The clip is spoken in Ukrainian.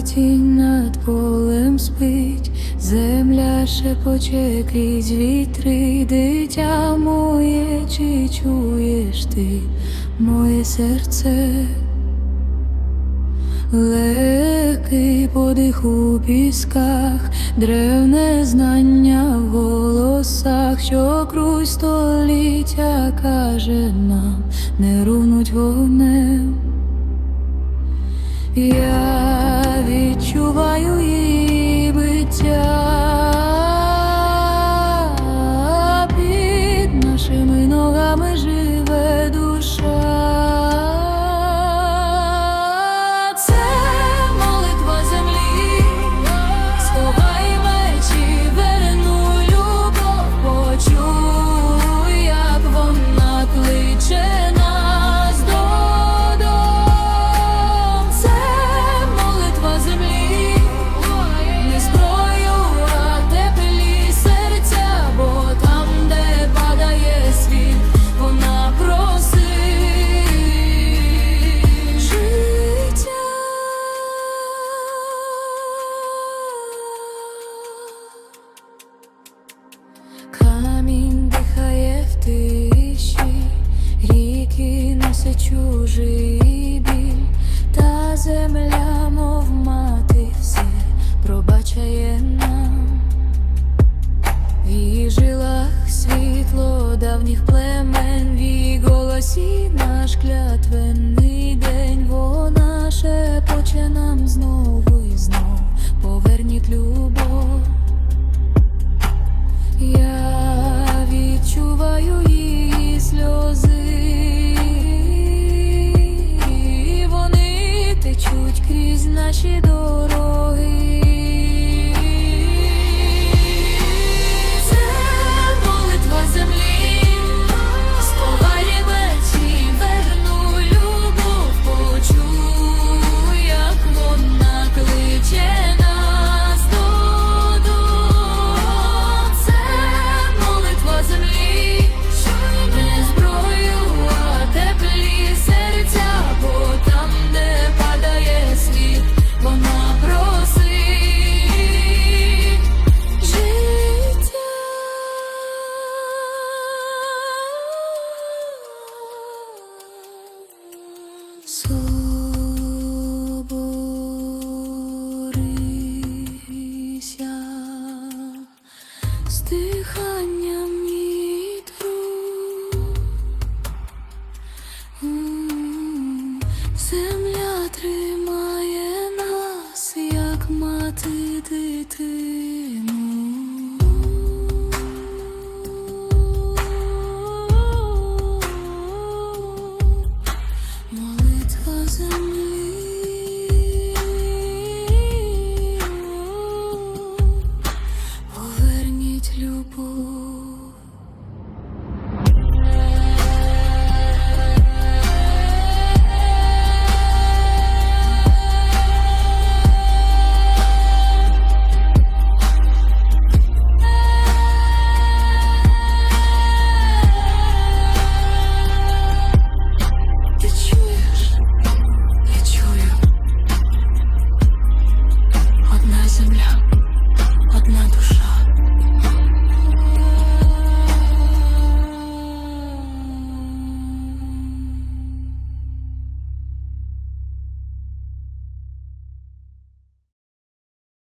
тінь над полем спить, земля шепоче крізь вітри, дитя моє, чи чуєш ти моє серце? Легкий подих у пісках, древне знання в голосах, що крусь століття каже нам, не рунуть вогнем. Я 说 чужий біль, та земля, мов мати, все пробачає нам. В жилах світло давніх племен, в її голосі наш клятвенний день, вона шепоче нам знову і знов поверніть любов. Я наші дороги. Соборися з диханням вітру. Нас, як мати дитину. Я чую. Одна земля.